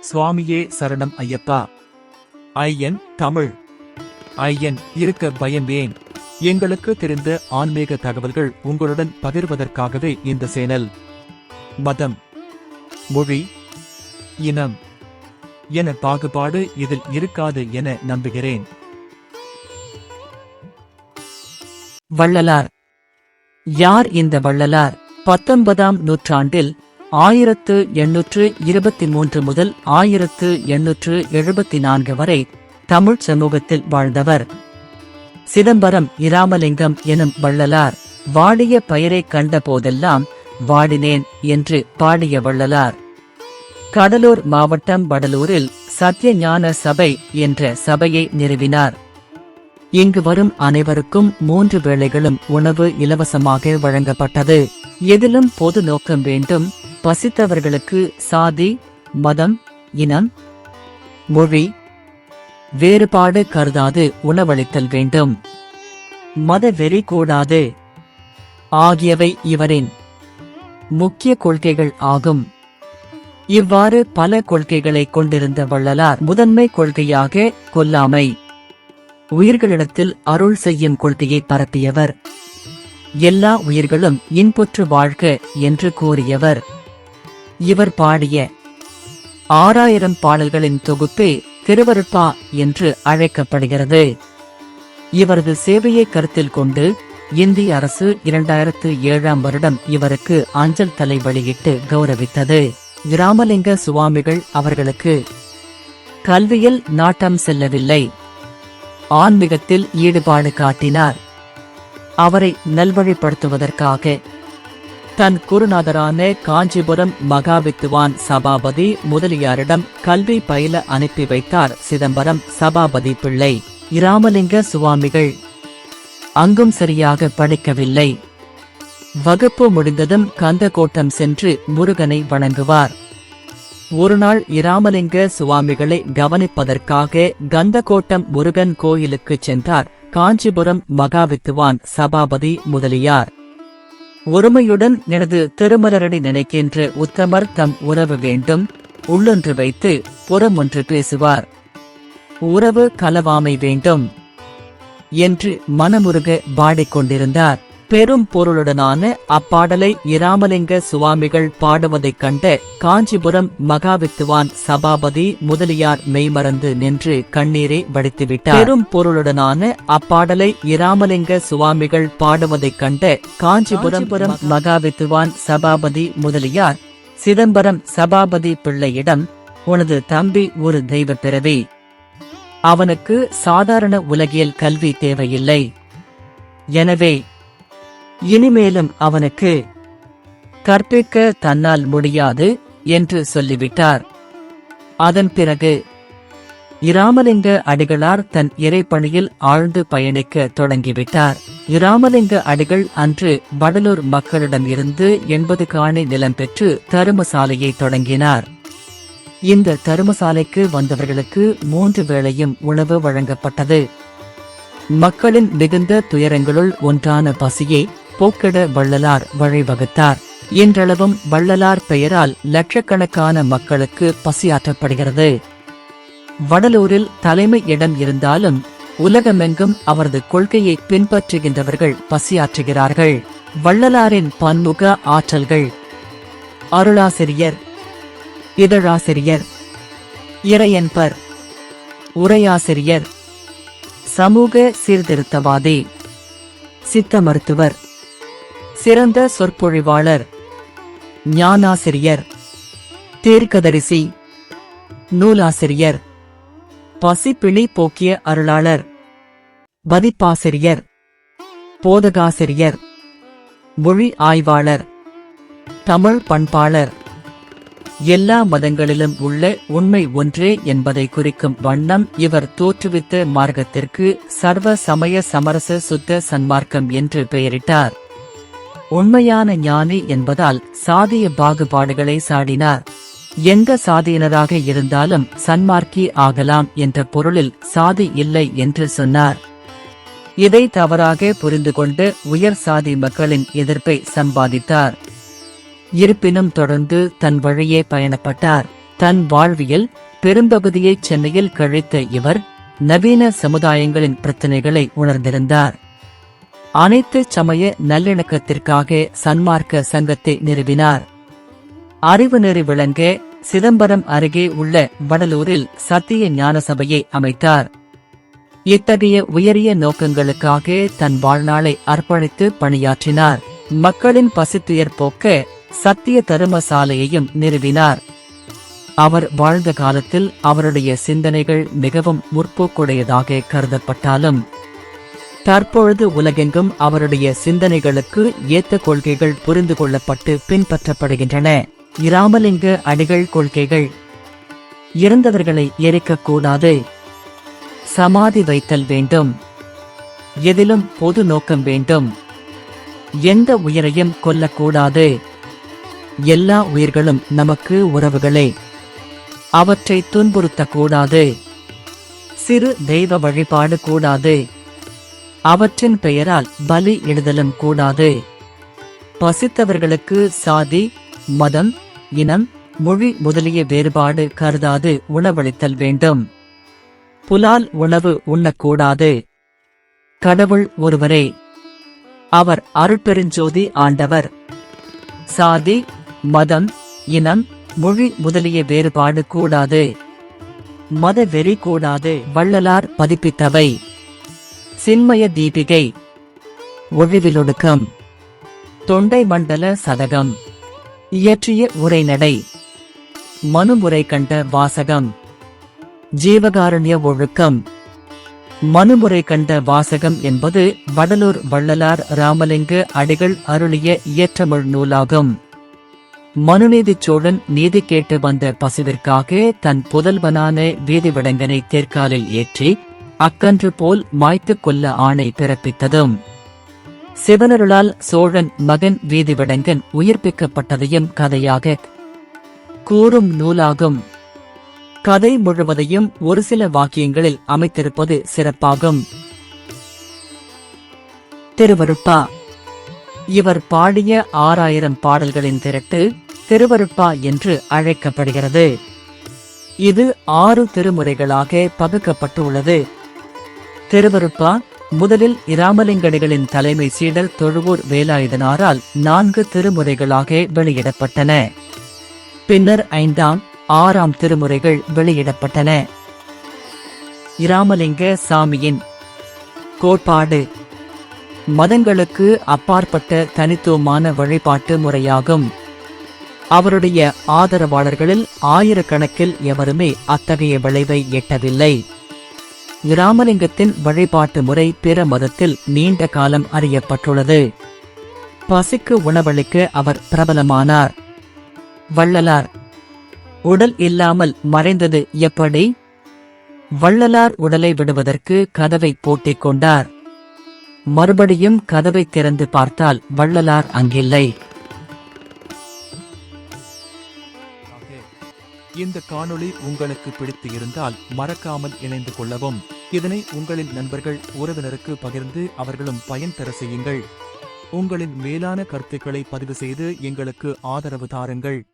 சுவாமியே சரணம் ஐயப்பா. ஐயன் தமிழ். ஐயன் இருக்க பயம் ஏன் எங்களுக்கு தெரிந்த ஆன்மீக தகவல்கள் உங்களுடன் பகிர்வதற்காகவே இந்த சேனல். மதம். மொழி. இனம். என பாகுபாடு இதில் இருக்காது என நம்புகிறேன். வள்ளலார். யார் இந்த வள்ளலார்? பத்தொன்பதாம் நூற்றாண்டில் ஆயிரத்து எண்ணூற்று இருபத்தி மூன்று முதல் ஆயிரத்து எண்ணூற்று எழுபத்தி நான்கு வரை தமிழ் சமூகத்தில் வாழ்ந்தவர். சிதம்பரம் இராமலிங்கம் எனும் வள்ளலார் வாடிய பயிரை கண்ட போதெல்லாம் வாடினேன் என்று பாடிய வள்ளலார். கடலூர் மாவட்டம் வடலூரில் சத்யஞான சபை என்ற சபையை நிறுவினார். இங்கு வரும் அனைவருக்கும் மூன்று வேளைகளும் உணவு இலவசமாக வழங்கப்பட்டது. எதிலும் பொது நோக்கம் வேண்டும் பசித்தவர்களுக்கு சாதி மதம் இனம் மொழி வேறுபாடு கருதாது உணவளித்தல் வேண்டும். மத வெறி கூடாது. ஆகியவை இவரின் முக்கிய கொள்கைகள் ஆகும். இவ்வாறு பல கொள்கைகளை கொண்டிருந்த வள்ளலார் முதன்மை கொள்கையாக கொல்லாமை உயிர்களிடத்தில் அருள் செய்யும் கொள்கையை பரப்பியவர். எல்லா உயிர்களும் இன்புற்று வாழ்க என்று கூறியவர். இவர் பாடிய ஆறாயிரம் பாடல்களின் தொகுப்பே திருவருட்பா என்று அழைக்கப்படுகிறது. இவரது சேவையை கருத்தில் கொண்டு இந்திய அரசு இரண்டாயிரத்து ஏழாம் வருடம் இவருக்கு அஞ்சல் தலை வெளியிட்டு கௌரவித்தது. கிராமலிங்க சுவாமிகள் அவர்களுக்கு கல்வியில் நாட்டம் செல்லவில்லை. ஆன்மீகத்தில் ஈடுபாடு காட்டினார். அவரை நல்வழிப்படுத்துவதற்காக தன் குருநாதரான காஞ்சிபுரம் மகாவித்துவான் சபாபதி முதலியாரிடம் கல்வி பயில அனுப்பி வைத்தார் சிதம்பரம் சபாபதி பிள்ளை. இராமலிங்க சுவாமிகள். அங்கும் சரியாக படிக்கவில்லை. வகுப்பு முடிந்ததும் கந்தகோட்டம் சென்று முருகனை வணங்குவார். ஒருநாள் இராமலிங்க சுவாமிகளை கவனிப்பதற்காக கந்தகோட்டம் முருகன் கோயிலுக்கு சென்றார் காஞ்சிபுரம் மகாவித்துவான் சபாபதி முதலியார். ஒருமையுடன் எனது திருமலரடி நினைக்கின்ற உத்தமர் தம் உறவு வேண்டும். உள்ளொன்று வைத்து புறமொன்று பேசுவார். உறவு கலவாமை வேண்டும். என்று மனமுருக பாடிக்கொண்டிருந்தார். பெரும் பொருளுடனான அப்பாடலை இராமலிங்க சுவாமிகள் பாடுவதைக் கண்ட காஞ்சிபுரம் மகாவித்துவான் சபாபதி முதலியார் மெய்மறந்து நின்று கண்ணீரை வடித்துவிட்டார். பெரும் பொருளுடனான அப்பாடலை இராமலிங்க சுவாமிகள் பாடுவதைக் கண்ட காஞ்சிபுரம் மகாவித்துவான் சபாபதி முதலியார் சிதம்பரம் சபாபதி பிள்ளையிடம் உனது தம்பி ஒரு தெய்வ பிறவி அவனுக்கு சாதாரண உலகியல் கல்வி தேவையில்லை. எனவே இனிமேலும் அவனுக்கு கற்பிக்க தன்னால் முடியாது என்று சொல்லிவிட்டார். அதன் பிறகு இராமலிங்க அடிகளார் தன் இறைப்பணியில் ஆழ்ந்து பயணிக்க தொடங்கிவிட்டார். இராமலிங்க அடிகள் அன்று வடலூர் மக்களிடம் இருந்து எண்பது காணி நிலம் பெற்று தருமசாலையை தொடங்கினார். இந்த தருமசாலைக்கு வந்தவர்களுக்கு மூன்று வேளையும் உணவு வழங்கப்பட்டது. மக்களின் மிகுந்த துயரங்களுள் ஒன்றான பசியை போக்கட வள்ளலார் வழிவகுத்தார். இன்றளவும் வள்ளலார் பெயரால் லட்சக்கணக்கான மக்களுக்கு பசியாற்றப்படுகிறது. வடலூரில் தலைமை இடம் இருந்தாலும் உலகமெங்கும் அவரது கொள்கையை பின்பற்றுகின்றவர்கள் பசியாற்றுகிறார்கள். வள்ளலாரின் பன்முக ஆற்றல்கள். அருளாசிரியர். இதழாசிரியர். இறையன்பர். உரையாசிரியர். சமூக சீர்திருத்தவாதி. சித்த மருத்துவர். சிறந்த சொற்பொழிவாளர் ஞானாசிரியர் தீர்க்கதரிசி நூலாசிரியர் பசிப்பிழி போக்கிய அருளாளர் பதிப்பாசிரியர் போதகாசிரியர் மொழி ஆய்வாளர் தமிழ் பண்பாளர். எல்லா மதங்களிலும் உள்ள உண்மை ஒன்றே என்பதை குறிக்கும் வண்ணம் இவர் தோற்றுவித்த மார்க்கத்திற்கு சர்வ சமய சமரச சுத்த சன்மார்க்கம் என்று பெயரிட்டார். உண்மையான ஞானி என்பதால் சாதிய பாகுபாடுகளை சாடினார். எந்த சாதியினராக இருந்தாலும் சன்மார்க்கி ஆகலாம் என்ற பொருளில் சாதி இல்லை என்று சொன்னார். இதை தவறாக புரிந்து கொண்டு உயர் சாதி மக்களின் எதிர்ப்பை சம்பாதித்தார். இருப்பினும் தொடர்ந்து தன் வழியே பயணப்பட்டார். தன் வாழ்வியல் பெரும்பகுதியை சென்னையில் கழித்த இவர் நவீன சமுதாயங்களின் பிரச்சனைகளை உணர்ந்திருந்தார். அனைத்து சமய நல்லிணக்கத்திற்காக சன்மார்க்க சங்கத்தை நிறுவினார். அறிவு நெறி விளங்க சிதம்பரம் அருகே உள்ள வடலூரில் சத்திய ஞான சபையை அமைத்தார். இத்தகைய உயரிய நோக்கங்களுக்காக தன் வாழ்நாளை அர்ப்பணித்து பணியாற்றினார். மக்களின் பசித்துயர் போக்க சத்திய தருமசாலையையும் நிறுவினார். அவர் வாழ்ந்த காலத்தில் அவருடைய சிந்தனைகள் மிகவும் முற்போக்குடையதாக கருதப்பட்டாலும் தற்பொழுது உலகெங்கும் அவருடைய சிந்தனைகளுக்கு ஏத்த கொள்கைகள் புரிந்து கொள்ளப்பட்டு பின்பற்றப்படுகின்றன. இராமலிங்க அடிகள் கொள்கைகள். இறந்தவர்களை எரிக்கக்கூடாது சமாதி வைத்தல் வேண்டும். எதிலும் பொது நோக்கம் வேண்டும். எந்த உயிரையும் கொல்லக்கூடாது எல்லா உயிர்களும் நமக்கு உறவுகளே. அவற்றை துன்புறுத்தக்கூடாது சிறு தெய்வ வழிபாடு கூடாது. அவற்றின் பெயரால் பலி இடுதலும் கூடாது. பசித்தவர்களுக்கு சாதி மதம் இனம் மொழி முதலிய வேறுபாடு கருதாது உணவளித்தல் வேண்டும். புலால் உணவு உண்ணக்கூடாது. கடவுள் ஒருவரே அவர் அருட்பெருஞ்சோதி ஆண்டவர். சாதி மதம் இனம் மொழி முதலிய வேறுபாடு கூடாது. மத வெறி கூடாது வள்ளலார் பதிப்பித்தவை. சின்மய தீபிகை. ஒழிவிலொடுக்கம் தொண்டை மண்டல சதகம். இயற்றிய உரைநடை. மனுமுறை கண்ட வாசகம். ஜீவகாருண்ய ஒழுக்கம். மனுமுறை கண்ட வாசகம் என்பது வடலூர் வள்ளலார் ராமலிங்க அடிகள் அருளிய இயற்றமிழ் நூலாகும். மனுநீதி சோழன் நீதி கேட்டு வந்த பசுவிற்காக தன் புதல்வனான வீதிவிடங்கனை தேர்காலில் ஏற்றி அக்கன்று போல் மாய்த்துக் கொல்ல ஆணை பிறப்பித்ததும். சிவனருளால் சோழன் மகன் வீதிவிடங்கன் உயிர்ப்பிக்கப்பட்டதையும் கதையாக கூறும் நூலாகும். கதை முழுவதையும் ஒரு சில வாக்கியங்களில் அமைத்திருப்பது சிறப்பாகும். திருவருட்பா. இவர் பாடிய ஆறாயிரம் பாடல்களின் திரட்டு திருவருட்பா என்று அழைக்கப்படுகிறது. இது ஆறு திருமுறைகளாக பகுக்கப்பட்டுள்ளது. திருவருட்பா முதலில் இராமலிங்கடிகளின் தலைமை சீடர் தொழுவூர் வேலாயுதனாரால் நான்கு திருமுறைகளாக வெளியிடப்பட்டன. பின்னர் ஐந்தாம் ஆறாம் திருமுறைகள் வெளியிடப்பட்டன. இராமலிங்க சாமியின் கோட்பாடு மதங்களுக்கு அப்பாற்பட்ட தனித்துவமான வழிபாட்டு முறையாகும். அவருடைய ஆதரவாளர்களில் ஆயிரக்கணக்கில் எவருமே அத்தகைய விளைவை எட்டவில்லை. இராமலிங்கத்தின் வழிபாட்டு முறை பிற மதத்தில் நீண்ட காலம் அறியப்பட்டுள்ளது. பசிக்கு உணவளிக்க அவர் பிரபலமானார். வள்ளலார். உடல் இல்லாமல் மறைந்தது எப்படி? வள்ளலார் உடலை விடுவதற்கு கதவை போட்டிக் கொண்டார். மறுபடியும் கதவை திறந்து பார்த்தால் வள்ளலார் அங்கில்லை. இந்த காணொளி உங்களுக்கு பிடித்து இருந்தால் மறக்காமல் இணைந்து கொள்ளவும். இதனை உங்களின் நண்பர்கள் உறவினருக்கு பகிர்ந்து அவர்களும் பயன் தர செய்யுங்கள். உங்களின் மேலான கருத்துக்களை பதிவு செய்து எங்களுக்கு ஆதரவு தாருங்கள்.